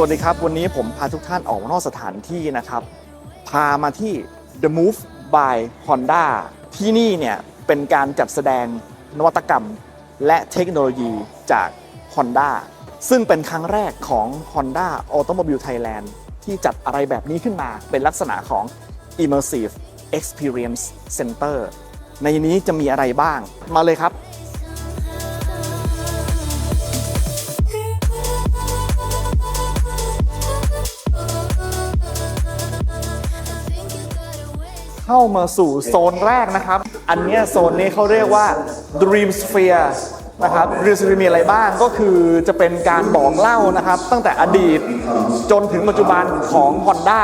วัสดีครับ วันนี้ผมพาทุกท่านออกมานอกสถานที่นะครับ พามาที่ The Move by Honda ที่นี่เนี่ยเป็นการจัดแสดงนวัตกรรมและเทคโนโลยีจาก Honda ซึ่งเป็นครั้งแรกของ Honda Automobile Thailand ที่จัดอะไรแบบนี้ขึ้นมาเป็นลักษณะของ Immersive Experience Center ในนี้จะมีอะไรบ้างมาเลยครับ เข้ามาสู่โซนแรกนะครับ อันเนี้ยโซนนี้เขาเรียกว่า Dream Sphere นะครับ Dream Sphere มีอะไรบ้างก็คือจะเป็นการบอกเล่านะครับ ตั้งแต่อดีตจนถึงปัจจุบันของ Honda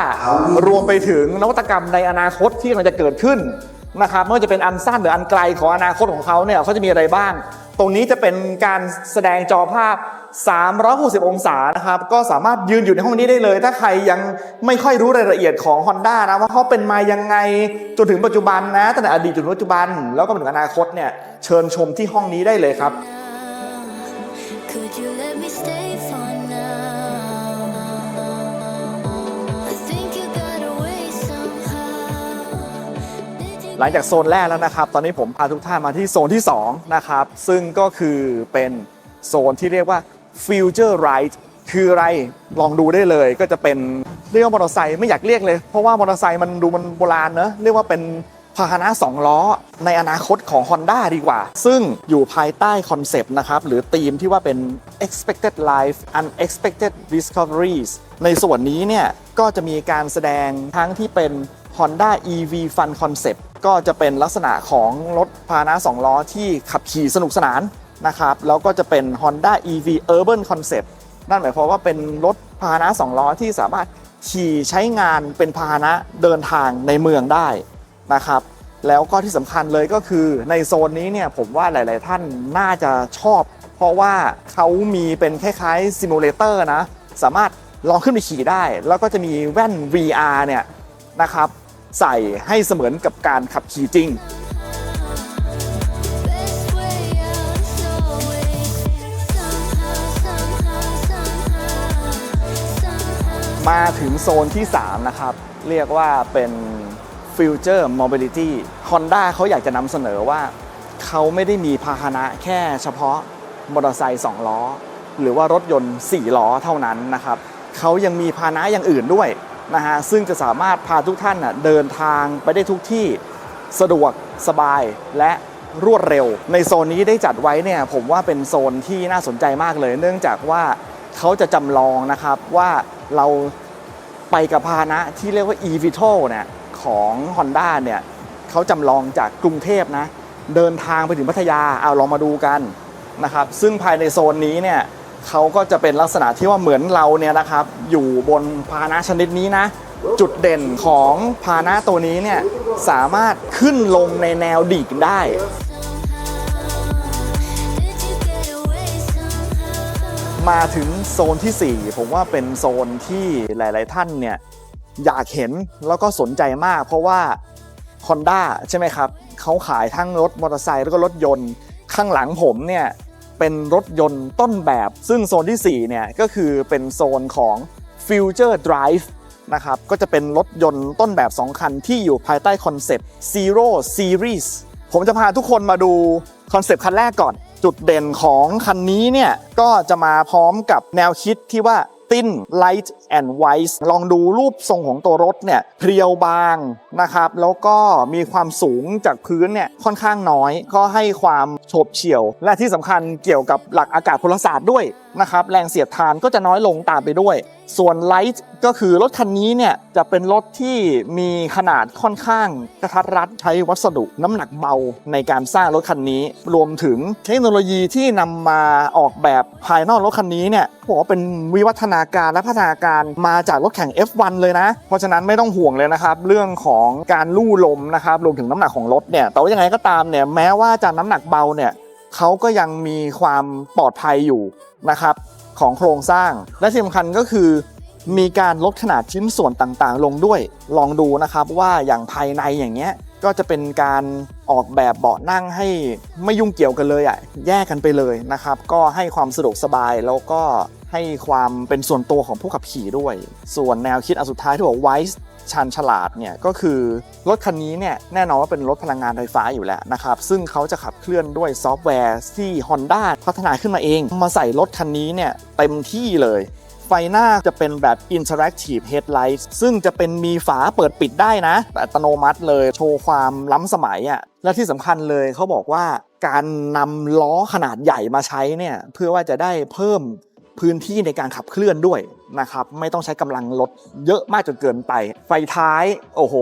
รวมไปถึงนวัตกรรมในอนาคตที่กำลังจะเกิดขึ้นนะครับไม่ว่าจะเป็นอันสั้นหรืออันไกลของอนาคตของเขาเนี่ยเขาจะมีอะไรบ้าง ตรงนี้จะเป็นการแสดงจอภาพ 360 องศานะครับ ก็สามารถยืนอยู่ในห้องนี้ได้เลย ถ้าใครยังไม่ค่อยรู้รายละเอียดของ Honda นะว่าเขาเป็นมายังไงจนถึงปัจจุบันนะตั้งแต่อดีตจนปัจจุบัน แล้วก็มาถึงอนาคตเนี่ยเชิญชมที่ห้องนี้ได้เลยครับ Could you let me stay หลังจากโซนแรกแล้วนะครับ ตอนนี้ผมพาทุกท่านมาที่โซนที่2นะครับ ซึ่งก็คือเป็นโซนที่เรียกว่า Future Ride คืออะไรลองดูได้เลยก็จะเป็นเรียกว่ามอเตอร์ไซค์ไม่อยากเรียกเลย เพราะว่ามอเตอร์ไซค์มันดูมันโบราณเนอะเรียกว่าเป็นพาหนะ2 ล้อ ในอนาคตของ Honda ดีกว่า ซึ่งอยู่ภายใต้คอนเซปต์นะครับ หรือธีมที่ว่าเป็น expected life unexpected discoveries ในส่วนนี้เนี่ย ก็จะมีการแสดงทั้งที่เป็น Honda EV Fun Concept ก็จะเป็นลักษณะของรถพาหนะ2ล้อที่ขับขี่สนุกสนานนะครับแล้วก็จะเป็น Honda EV Urban Concept นั่นหมายความว่าเป็นรถพาหนะ2ล้อที่สามารถขี่ใช้งานเป็นพาหนะเดินทางในเมืองได้นะครับแล้วก็ที่สำคัญเลยก็คือในโซนนี้เนี่ยผมว่าหลาย ๆ ท่านน่าจะชอบ เพราะว่าเขามีเป็นคล้ายๆซิมูเลเตอร์นะสามารถลองขึ้นไปขี่ได้ แล้วก็จะมีแว่น VR เนี่ยนะครับ ใส่ให้เสมือนกับการขับขี่จริงมาถึงโซนที่ 3 นะครับ เรียกว่าเป็น Future Mobility Honda เขาอยากจะนำเสนอว่า เขาไม่ได้มีพาหนะแค่เฉพาะมอเตอร์ไซค์2ล้อ หรือว่ารถยนต์ 4 ล้อเท่านั้นนะครับ เขายังมีพาหนะอย่างอื่นด้วย นะฮะซึ่งจะสามารถพาทุกท่านนะเดินทางไปได้ทุกที่สะดวกสบายและรวดเร็ว ในโซนนี้ได้จัดไว้เนี่ยผมว่าเป็นโซนที่น่าสนใจมากเลย เนื่องจากว่าเขาจะจำลองนะครับว่าเราไปกับพาหนะที่เรียกว่า eVTOL เนี่ยของ Honda เนี่ยเขาจำลองจากกรุงเทพนะ เดินทางไปถึงพัทยาเอาลองมาดูกันนะครับซึ่งภายในโซนนี้เนี่ย เขาก็จะเป็นลักษณะที่ว่าเหมือนเราเนี่ยนะครับ อยู่บนพาหนะชนิดนี้นะ จุดเด่นของพาหนะตัวนี้เนี่ยสามารถขึ้นลงในแนวดิ่งได้ มาถึงโซนที่ 4 ผมว่าเป็นโซนที่หลาย ๆ ท่านเนี่ยอยากเห็นแล้วก็สนใจมาก เพราะว่า Honda ใช่ไหมครับเขาขายทั้งรถมอเตอร์ไซค์แล้วก็รถยนต์ข้างหลังผมเนี่ย เป็นรถยนต์ต้นแบบ ซึ่งโซนที่ 4 เนี่ยก็คือเป็นโซนของ Future Drive นะครับก็จะเป็นรถยนต์ต้นแบบ 2 คันที่อยู่ภายใต้คอนเซปต์ Zero Series ผมจะพาทุกคนมาดูคอนเซปต์คันแรกก่อน จุดเด่นของคันนี้เนี่ยก็จะมาพร้อมกับแนวคิดที่ว่า thin light and wise ลองดูรูปทรงของตัวรถเนี่ยเพรียวบางนะครับ แล้วก็มีความสูงจากพื้นเนี่ยค่อนข้างน้อย ก็ให้ความโฉบเฉี่ยว และที่สำคัญเกี่ยวกับหลักอากาศพลศาสตร์ด้วย นะครับแรงเสียดทานก็จะน้อยลงตามไปด้วย ส่วน light ก็คือรถคันนี้เนี่ยจะเป็นรถที่มีขนาดค่อนข้างกระทัดรัดใช้วัสดุน้ำหนักเบาในการสร้างรถคันนี้ รวมถึงเทคโนโลยีที่นำมาออกแบบภายนอกรถคันนี้เนี่ยบอกว่าเป็นวิวัฒนาการและพัฒนาการมาจากรถแข่ง F1 เลยนะ เพราะฉะนั้นไม่ต้องห่วงเลยนะครับเรื่องของการลู่ลมนะครับรวมถึงน้ำหนักของรถเนี่ยแต่ว่ายังไงก็ตามเนี่ยแม้ว่าจะน้ำหนักเบาเนี่ย เขาก็ยังมีความปลอดภัยอยู่นะครับของโครงสร้าง และที่สำคัญก็คือ มีการลดขนาดชิ้นส่วนต่างๆ ลงด้วย ลองดูนะครับว่าอย่างภายในอย่างเงี้ยก็จะเป็นการออกแบบเบาะนั่งให้ไม่ยุ่งเกี่ยวกันเลยอะแยกกันไปเลยนะครับ ก็ให้ความสะดวกสบายแล้วก็ ให้ความเป็นส่วนตัวของผู้ขับขี่ด้วย ส่วนแนวคิดอันสุดท้ายที่บอกไวส์ชันฉลาดเนี่ยก็คือรถคันนี้เนี่ยแน่นอนว่าเป็นรถพลังงานไฟฟ้าอยู่แล้วนะครับซึ่งเขาจะขับเคลื่อนด้วยซอฟต์แวร์ที่ Honda พัฒนาขึ้นมาเอง มาใส่รถคันนี้เนี่ยเต็มที่เลย ไฟหน้าจะเป็นแบบ Interactive Headlight ซึ่งจะเป็นมีฝาเปิดปิดได้นะอัตโนมัติเลยโชว์ความล้ำสมัยอะ่ะและที่สำคัญเลยเขาบอกว่าการนำล้อขนาดใหญ่มาใช้เนี่ยเพื่อว่าจะได้เพิ่ม พื้นที่ในการขับเคลื่อนด้วยนะครับ ไม่ต้องใช้กำลังรถเยอะมากจนเกินไป ไฟท้าย โอ้โห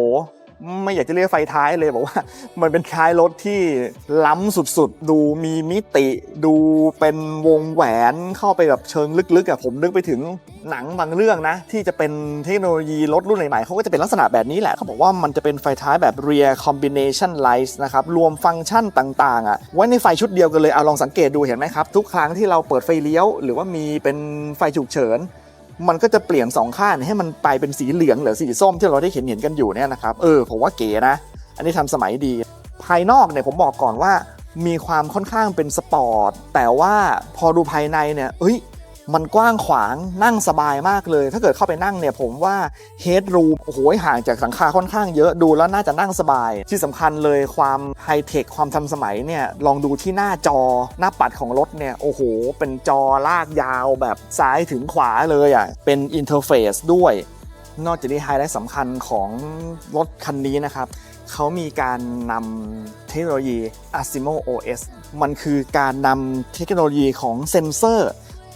ไม่อยากจะเรียกไฟท้ายเลยบอกว่า มันเป็นท้ายรถที่ล้ำสุดๆ ดูมีมิติ ดูเป็นวงแหวนเข้าไปแบบเชิงลึกๆอะผมนึกไปถึงหนังบางเรื่องนะ ที่จะเป็นเทคโนโลยีรถรุ่นใหม่ๆเขาก็จะเป็นลักษณะแบบนี้แหละเขาบอกว่ามันจะเป็นไฟท้ายแบบ rear combination lights นะครับรวมฟังก์ชันต่างๆอะไว้ในไฟชุดเดียวกันเลยเอาลองสังเกตดูเห็นไหมครับ ทุกครั้งที่เราเปิดไฟเลี้ยว หรือว่ามีเป็นไฟฉุกเฉิน มันก็จะเปลี่ยนสองข้างให้มันไปเป็นสีเหลืองหรือสีส้มที่เราได้เห็นเห็นกันอยู่เนี่ยนะครับเออผมว่าเก๋นะ อันนี้ทำสมัยดี ภายนอกเนี่ยผมบอกก่อนว่ามีความค่อนข้างเป็นสปอร์ตแต่ว่าพอดูภายในเนี่ยเอ้ย มันกว้างขวางนั่งสบายมากเลย ถ้าเกิดเข้าไปนั่งเนี่ยผมว่าเฮดรูมโอ้โหห่างจากสังคาค่อนข้างเยอะดูแล้วน่าจะนั่งสบาย ที่สำคัญเลยความไฮเทคความทันสมัยเนี่ยลองดูที่หน้าจอหน้าปัดของรถเนี่ยโอ้โห เป็นจอลากยาวแบบซ้ายถึงขวาเลยอะเป็นอินเทอร์เฟซด้วย นอกจากนี้ไฮไลท์สำคัญของรถคันนี้นะครับเขามีการนำเทคโนโลยี Asimo OS มันคือการนำเทคโนโลยีของเซนเซอร์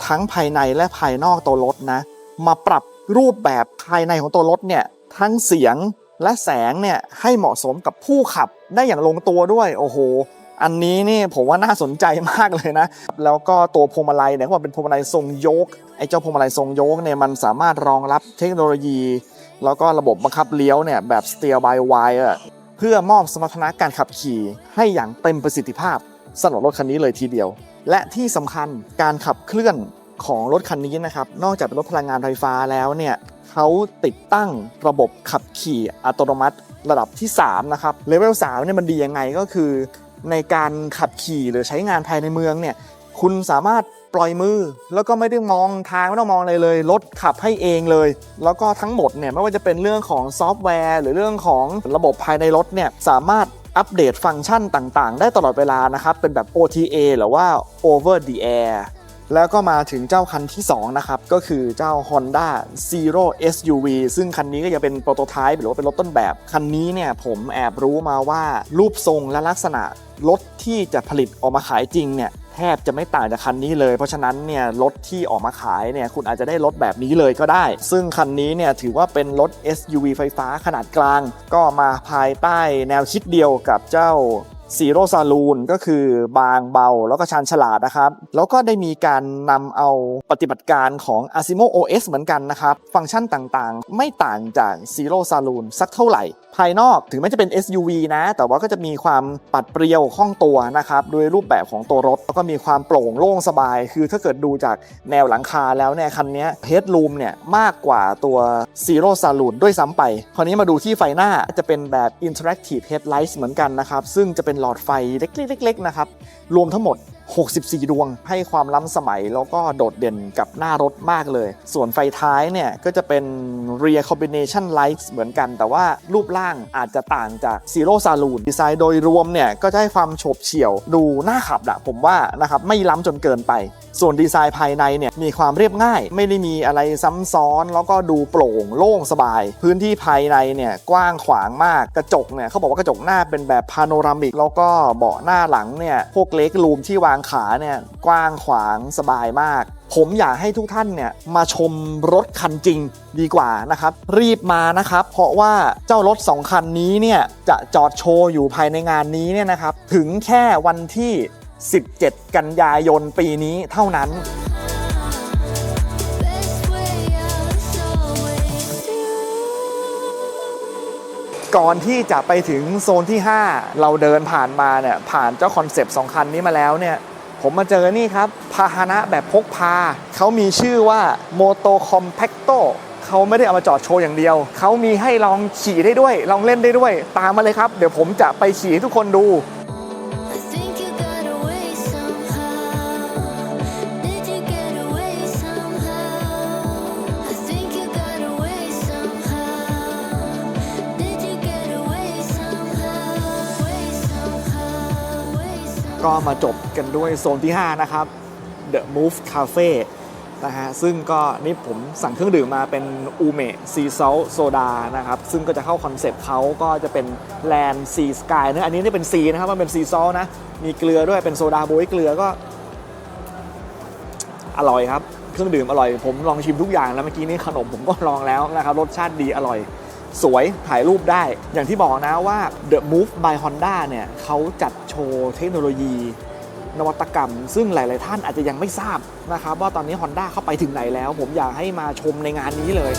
ทั้งภายในและภายนอกตัวรถนะ มาปรับรูปแบบภายในของตัวรถเนี่ยทั้งเสียงและแสงเนี่ยให้เหมาะสมกับผู้ขับได้อย่างลงตัวด้วยโอ้โห อันนี้นี่ผมว่าน่าสนใจมากเลยนะ แล้วก็ตัวพวงมาลัยเนี่ยเขาเป็นพวงมาลัยทรงโยกไอ้เจ้าพวงมาลัยทรงโยกเนี่ยมันสามารถรองรับเทคโนโลยี แล้วก็ระบบบังคับเลี้ยวเนี่ยแบบ steer by wire เพื่อมอบสมรรถนะการขับขี่ให้อย่างเต็มประสิทธิภาพ สำหรับรถคันนี้เลยทีเดียว และที่สำคัญการขับเคลื่อนของรถคันนี้นะครับ นอกจากเป็นรถพลังงานไฟฟ้าแล้วเนี่ยเขาติดตั้งระบบขับขี่อัตโนมัติระดับที่ 3 นะครับเลเวล3เนี่ยมันดียังไงก็คือ ในการขับขี่หรือใช้งานภายในเมืองเนี่ยคุณสามารถปล่อยมือ แล้วก็ไม่ได้มองทางไม่ต้องมองอะไรเลยรถขับให้เองเลย แล้วก็ทั้งหมดเนี่ยไม่ว่าจะเป็นเรื่องของซอฟต์แวร์ หรือเรื่องของระบบภายในรถเนี่ยสามารถ อัปเดตฟังก์ชันต่างๆ ได้ตลอดเวลานะครับ เป็นแบบ OTA หรือว่า Over the Air แล้วก็มาถึงเจ้าคันที่ 2 นะครับ ก็คือเจ้า Honda Zero SUV ซึ่งคันนี้ก็ยังเป็นโปรโตไทป์หรือว่าเป็นรถต้นแบบ คันนี้เนี่ยผมแอบรู้มาว่ารูปทรงและลักษณะรถที่จะผลิตออกมาขายจริงเนี่ย ทบจะไม่ต่างจากคันนี้เลย เพราะฉะนั้นเนี่ยรถที่ออกมาขายเนี่ยคุณอาจจะได้รถแบบนี้เลยก็ได้ ซึ่งคันนี้เนี่ยถือว่าเป็นรถ SUV ไฟฟ้าขนาดกลาง ก็มาภายใต้แนวคิดเดียวกับเจ้า ซีโร่ซาลูนก็คือบางเบาแล้วก็ชาญฉลาดนะครับ แล้วก็ได้มีการนำเอาปฏิบัติการของ Asimo OS เหมือนกันนะครับ ฟังก์ชันต่างๆ ไม่ต่างจาก Zero Saloon สักเท่าไหร่ ภายนอกถึงแม้จะเป็น SUV นะ แต่ว่าก็จะมีความปัดเปรียวคล่องตัวนะครับโดยรูปแบบของตัวรถ แล้วก็มีความโปร่งโล่งสบาย คือถ้าเกิดดูจากแนวหลังคาแล้วเนี่ยคันนี้เฮด o ูมเนี่ยมากกว่าตัว Zero Saloon ด้วยซ้ำไป คราวนี้มาดูที่ไฟหน้าจะเป็นแบบ Interactive Headlights เหมือนกันนะครับซึ่งจะเป็นหลอดไฟเล็กๆๆนะครับ รวมทั้งหมด 64 ดวง ให้ความล้ำสมัยแล้วก็โดดเด่นกับหน้ารถมากเลย ส่วนไฟท้ายเนี่ย ก็จะเป็น rear combination lights เหมือนกัน แต่ว่ารูปร่างอาจจะต่างจาก Zero Saloon ดีไซน์โดยรวมเนี่ย ก็จะให้ความโฉบเฉี่ยวดูน่าขับอะผมว่านะครับไม่ล้ำจนเกินไป ส่วนดีไซน์ภายในเนี่ย มีความเรียบง่าย ไม่ได้มีอะไรซ้ำซ้อน แล้วก็ดูโปร่งโล่งสบาย พื้นที่ภายในเนี่ยกว้างขวางมากกระจกเนี่ยเขาบอกว่ากระจกหน้าเป็นแบบพาโนรามิกแล้วก็เบาะหน้าหลังเนี่ยพวกเล็กรูมที่วางขาเนี่ยกว้างขวางสบายมาก ผมอยากให้ทุกท่านเนี่ยมาชมรถคันจริงดีกว่านะครับ รีบมานะครับ เพราะว่าเจ้ารถ 2 คันนี้เนี่ยจะจอดโชว์อยู่ภายในงานนี้เนี่ยนะครับ ถึงแค่วันที่ 17 กันยายนปีนี้เท่านั้น ก่อนที่จะไปถึงโซนที่ 5 เราเดินผ่านมาเนี่ยผ่านเจ้าคอนเซปต์สองคันนี้มาแล้วเนี่ยผมมาเจอนี่ครับ พาหนะแบบพกพา เขามีชื่อว่า Moto Compacto เขาไม่ได้เอามาจอดโชว์อย่างเดียว เขามีให้ลองขี่ได้ด้วย ลองเล่นได้ด้วย ตามมาเลยครับ เดี๋ยวผมจะไปขี่ให้ทุกคนดู ก็มาจบกันด้วยโซนที่ 5 นะครับ The Move Cafe นะฮะซึ่งก็นี่ผมสั่งเครื่องดื่มมาเป็นอูเมะซีซอลโซดานะครับ ซึ่งก็จะเข้าคอนเซปต์เขาก็จะเป็นแลนด์ซีสกายนะอันนี้นี่เป็นซีนะครับ มันเป็นซีซอลนะ มีเกลือด้วยเป็นโซดาโบยเกลือก็ อร่อยครับ เครื่องดื่มอร่อย ผมลองชิมทุกอย่างแล้วเมื่อกี้นี้ขนมผมก็ลองแล้วนะครับ รสชาติดีอร่อย สวยถ่ายรูปได้ อย่างที่บอกนะว่า The Move by Honda เนี่ยเขาจัดโชว์เทคโนโลยี นวัตกรรม ซึ่งหลาย ๆ ท่านอาจจะยังไม่ทราบนะครับว่าตอนนี้ Honda เข้าไปถึงไหนแล้ว ผมอยากให้มาชมในงานนี้เลย